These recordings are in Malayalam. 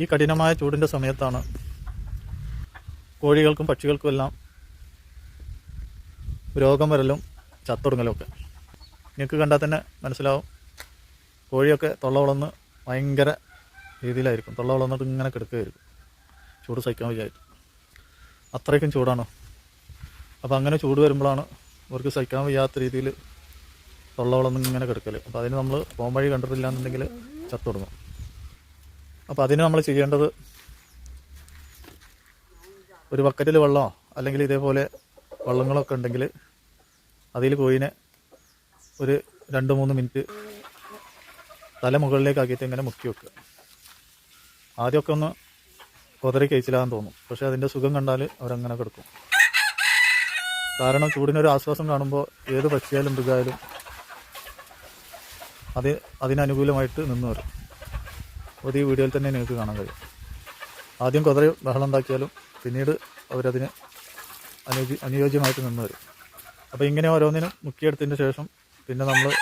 ഈ കഠിനമായ ചൂടിന്റെ സമയത്താണ് കോഴികൾക്കും പക്ഷികൾക്കും എല്ലാം രോഗം വരലും ചത്തൊടുങ്ങലുമൊക്കെ നിങ്ങൾക്ക് കണ്ടാൽ തന്നെ മനസ്സിലാവും. കോഴിയൊക്കെ തൊള്ള വളർന്ന് ഭയങ്കര രീതിയിലായിരിക്കും. തൊള്ള വളർന്നിട്ട് ഇങ്ങനെ കിടക്കുകയായിരിക്കും. ചൂട് സഹിക്കാൻ വയ്യായിട്ട്. അത്രയ്ക്കും ചൂടാണ്. അപ്പോൾ അങ്ങനെ ചൂട് വരുമ്പോഴാണ് ഇവർക്ക് സഹിക്കാൻ വയ്യാത്ത രീതിയിൽ തൊള്ള വളർന്ന് ഇങ്ങനെ കിടക്കൽ അപ്പോൾ അതിന് നമ്മൾ പോകാൻ വഴി കണ്ടിട്ടില്ല എന്നുണ്ടെങ്കിൽ ചത്തൊടുങ്ങും. അപ്പോൾ അതിന് നമ്മൾ ചെയ്യേണ്ടത് ഒരു ബക്കറ്റിൽ വെള്ളമോ അല്ലെങ്കിൽ ഇതേപോലെ വള്ളങ്ങളൊക്കെ ഉണ്ടെങ്കിൽ അതിൽ കോയിനെ ഒരു രണ്ട് മൂന്ന് മിനിറ്റ് തല മുകളിലേക്ക് ആക്കിയിട്ട് ഇങ്ങനെ മുക്കി വെക്കുക. ആദ്യമൊക്കെ ഒന്ന് കൊതറി കഴിച്ചില്ലാന്ന് തോന്നും. പക്ഷേ അതിന്റെ സുഖം കണ്ടാൽ അവരങ്ങനെ കിടക്കും. കാരണം ചൂടിനൊരു ആശ്വാസം കാണുമ്പോൾ ഏത് പക്ഷിയായാലും മൃഗമായാലും അത് അതിനനുകൂലമായിട്ട് നിന്ന് വരും. അത് ഈ വീഡിയോയിൽ തന്നെ നിങ്ങൾക്ക് കാണാൻ കഴിയും. ആദ്യം കുതിര ബഹളം ഉണ്ടാക്കിയാലും പിന്നീട് അവരതിന് അനുയോജ്യ അനുയോജ്യമായിട്ട് നിന്ന് വരും. അപ്പോൾ ഇങ്ങനെ ഓരോന്നിനും മുക്കിയെടുത്തതിന് ശേഷം പിന്നെ നമ്മൾ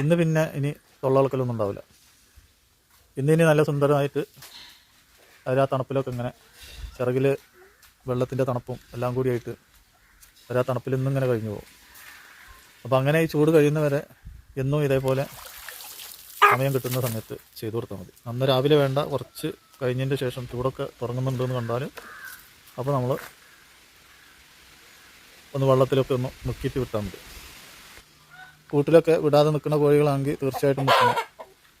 ഇന്ന് പിന്നെ ഇനി തൊള്ളളക്കലൊന്നും ഉണ്ടാവില്ല. ഇന്ന് ഇനി നല്ല സുന്ദരമായിട്ട് ആ തണുപ്പിലൊക്കെ ഇങ്ങനെ ചിറകിൽ വെള്ളത്തിന്റെ തണുപ്പും എല്ലാം കൂടിയായിട്ട് അവർ ആ തണുപ്പിൽ ഇന്നിങ്ങനെ കഴിഞ്ഞു പോകും. അപ്പോൾ അങ്ങനെ ഈ ചൂട് കഴിയുന്നവരെ എന്നും ഇതേപോലെ സമയം കിട്ടുന്ന സമയത്ത് ചെയ്തു കൊടുത്താൽ മതി. അന്ന് രാവിലെ വേണ്ട കുറച്ച് കഴിഞ്ഞതിന്റെ ശേഷം ചൂടൊക്കെ തുടങ്ങുന്നുണ്ടെന്ന് കണ്ടാൽ അപ്പോൾ നമ്മൾ ഒന്ന് വെള്ളത്തിലൊക്കെ ഒന്ന് മുക്കിയിട്ട് വിട്ടാൽ മതി. കൂട്ടിലൊക്കെ വിടാതെ നിൽക്കുന്ന കോഴികളാണെങ്കിൽ തീർച്ചയായിട്ടും മുക്കണം.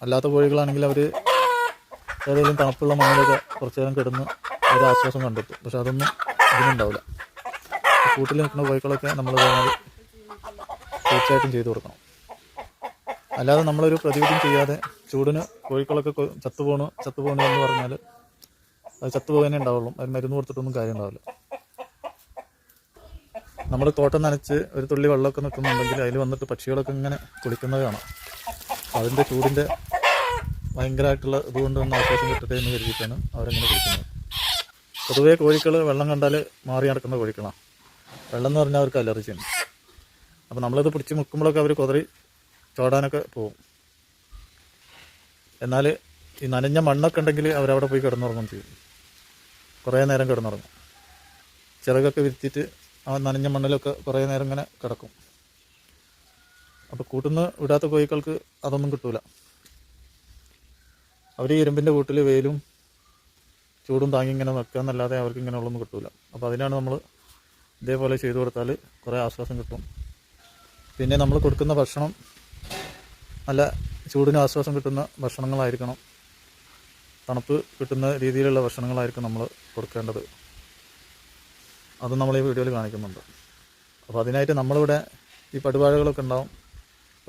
അല്ലാത്ത കോഴികളാണെങ്കിൽ അവർ ഏതെങ്കിലും തണുപ്പുള്ള മണ്ണിലൊക്കെ കുറച്ച് നേരം കിടന്ന് ഒരു ആശ്വാസം കണ്ടെത്തും. പക്ഷെ അതൊന്നും ഇതിനുണ്ടാവില്ല. കൂട്ടിൽ നിൽക്കുന്ന കോഴികളൊക്കെ നമ്മൾ തീർച്ചയായിട്ടും ചെയ്തു കൊടുക്കണം. അല്ലാതെ നമ്മളൊരു പ്രതിവിധി ചെയ്യാതെ ചൂടിന് കോഴിക്കളൊക്കെ ചത്തുപോകണു ചത്തുപോണു എന്ന് പറഞ്ഞാൽ അത് ചത്തുപോകാനേ ഉണ്ടാവുള്ളൂ. അതിന് മരുന്ന് കൊടുത്തിട്ടൊന്നും കാര്യം ഉണ്ടാവില്ല. നമ്മൾ തോട്ടം നനച്ച് ഒരു തുള്ളി വെള്ളമൊക്കെ നിൽക്കുന്നുണ്ടെങ്കിൽ അതിൽ വന്നിട്ട് പക്ഷികളൊക്കെ ഇങ്ങനെ കുളിക്കുന്നത് കാണാം. അതിന്റെ ചൂടിന്റെ ഭയങ്കരമായിട്ടുള്ള ഇതുകൊണ്ട് ഒന്ന് ആശ്വാസം കിട്ടട്ടെ എന്ന് കരുതിയിട്ടാണ് അവരങ്ങനെ കുളിക്കുന്നത്. പൊതുവേ കോഴികൾ വെള്ളം കണ്ടാൽ മാറി നടക്കുന്ന കോഴിക്കളാണ്. വെള്ളം എന്ന് പറഞ്ഞാൽ അവർക്ക് അലർജിയാണ്. അപ്പോൾ നമ്മളിത് പിടിച്ച് മുക്കുമ്പോഴൊക്കെ അവർ കുതറി ചോടാനൊക്കെ പോകും എന്നാൽ ഈ നനഞ്ഞ മണ്ണൊക്കെ ഉണ്ടെങ്കിൽ അവരവിടെ പോയി കിടന്നുറങ്ങും ചെയ്യും. കുറേ നേരം കിടന്നുറങ്ങും. ചിറകൊക്കെ വിരിച്ചിട്ട് ആ നനഞ്ഞ മണ്ണിലൊക്കെ കുറേ നേരം ഇങ്ങനെ കിടക്കും. അപ്പോൾ കൂട്ടുന്ന വിടാത്ത കോഴികൾക്ക് അതൊന്നും കിട്ടൂല. അവർ ഈ ഇരുമ്പിന്റെ കൂട്ടിൽ വെയിലും ചൂടും താങ്ങി ഇങ്ങനെ നിൽക്കുക എന്നല്ലാതെ അവർക്ക് ഇങ്ങനെ ഉള്ളൊന്നും കിട്ടൂല. അപ്പോൾ അതിനാണ് നമ്മൾ ഇതേപോലെ ചെയ്തു കൊടുത്താൽ കുറേ ആശ്വാസം കിട്ടും. പിന്നെ നമ്മൾ കൊടുക്കുന്ന ഭക്ഷണം നല്ല ചൂടിന് ആശ്വാസം കിട്ടുന്ന ഭക്ഷണങ്ങളായിരിക്കണം. തണുപ്പ് കിട്ടുന്ന രീതിയിലുള്ള ഭക്ഷണങ്ങളായിരിക്കും നമ്മൾ കൊടുക്കേണ്ടത്. അത് നമ്മൾ ഈ വീഡിയോയിൽ കാണിക്കുന്നുണ്ട്. അപ്പോൾ അതിനായിട്ട് നമ്മളിവിടെ ഈ പടുവാഴകളൊക്കെ ഉണ്ടാവും.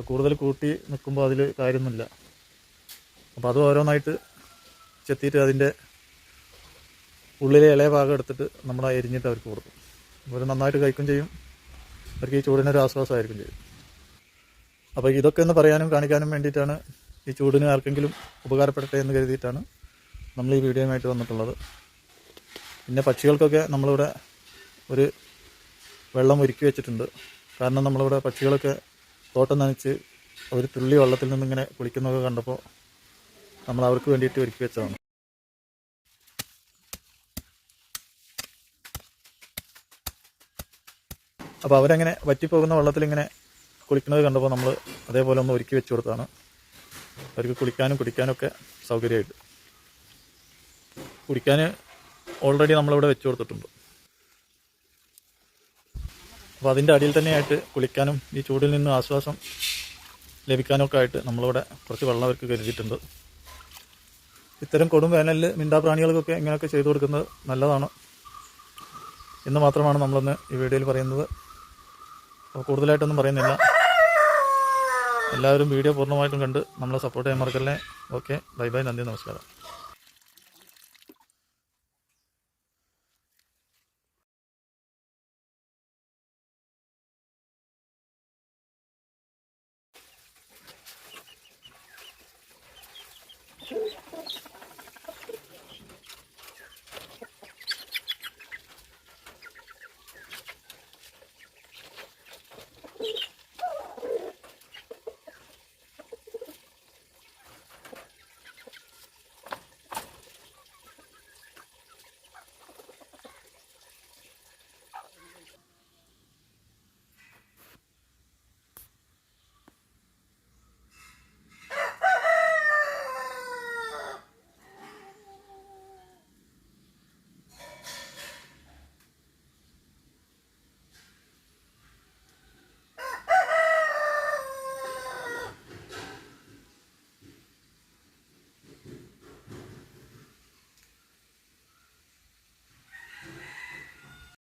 കൂടുതൽ കൂട്ടി നിൽക്കുമ്പോൾ അതിൽ കാര്യമൊന്നുമില്ല. അപ്പോൾ അത് ഓരോന്നായിട്ട് ചെത്തിയിട്ട് അതിന്റെ ഉള്ളിലെ ഇളയ ഭാഗം എടുത്തിട്ട് നമ്മൾ എരിഞ്ഞിട്ട് അവർക്ക് കൊടുക്കും. അവർ നന്നായിട്ട് കഴിക്കും ചെയ്യും. അവർക്ക് ഈ ചൂടിനൊരു ആശ്വാസമായിരിക്കും ചെയ്യും. അപ്പോൾ ഇതൊക്കെ ഒന്ന് പറയാനും കാണിക്കാനും വേണ്ടിയിട്ടാണ് ഈ ചൂടിന് ആർക്കെങ്കിലും ഉപകാരപ്പെടട്ടെ എന്ന് കരുതിയിട്ടാണ് നമ്മൾ ഈ വീഡിയോയുമായിട്ട് വന്നിട്ടുള്ളത്. പിന്നെ പക്ഷികൾക്കൊക്കെ നമ്മളിവിടെ ഒരു വെള്ളം ഒരുക്കി വെച്ചിട്ടുണ്ട്. കാരണം നമ്മളിവിടെ പക്ഷികളൊക്കെ തോട്ടം നനച്ച് ഒരു തുള്ളി വെള്ളത്തിൽ നിന്നിങ്ങനെ കുളിക്കുന്നതൊക്കെ കണ്ടപ്പോൾ നമ്മൾ അവർക്ക് വേണ്ടിയിട്ട് ഒരുക്കി വെച്ചതാണ്. അപ്പോൾ അവരങ്ങനെ വറ്റിപ്പോകുന്ന വെള്ളത്തിൽ ഇങ്ങനെ കുളിക്കുന്നത് കണ്ടപ്പോൾ നമ്മൾ അതേപോലെ ഒന്ന് ഒരുക്കി വെച്ച് കൊടുത്താണ്. അവർക്ക് കുളിക്കാനും കുടിക്കാനൊക്കെ സൗകര്യമായിട്ട്. കുടിക്കാൻ ഓൾറെഡി നമ്മളിവിടെ വെച്ച് കൊടുത്തിട്ടുണ്ട്. അപ്പോൾ അതിന്റെ അടിയിൽ തന്നെയായിട്ട് കുളിക്കാനും ഈ ചൂടിൽ നിന്ന് ആശ്വാസം ലഭിക്കാനൊക്കെ ആയിട്ട് നമ്മളിവിടെ കുറച്ച് വെള്ളം അവർക്ക് കരുതിയിട്ടുണ്ട്. ഇത്തരം കൊടും വേനലിൽ മിണ്ടാപ്രാണികൾക്കൊക്കെ ഇങ്ങനെയൊക്കെ ചെയ്തു കൊടുക്കുന്നത് നല്ലതാണ്. എന്ന് മാത്രമാണ് നമ്മളൊന്ന് ഈ വീഡിയോയിൽ പറയുന്നത്. അപ്പോൾ കൂടുതലായിട്ടൊന്നും പറയുന്നില്ല. എല്ലാവരും വീഡിയോ പൂർണമായിട്ടും കണ്ട് നമ്മളെ സപ്പോർട്ട് ചെയ്യാൻ മറക്കല്ലേ? ഓക്കെ ബൈ ബൈ നന്ദി നമസ്കാരം.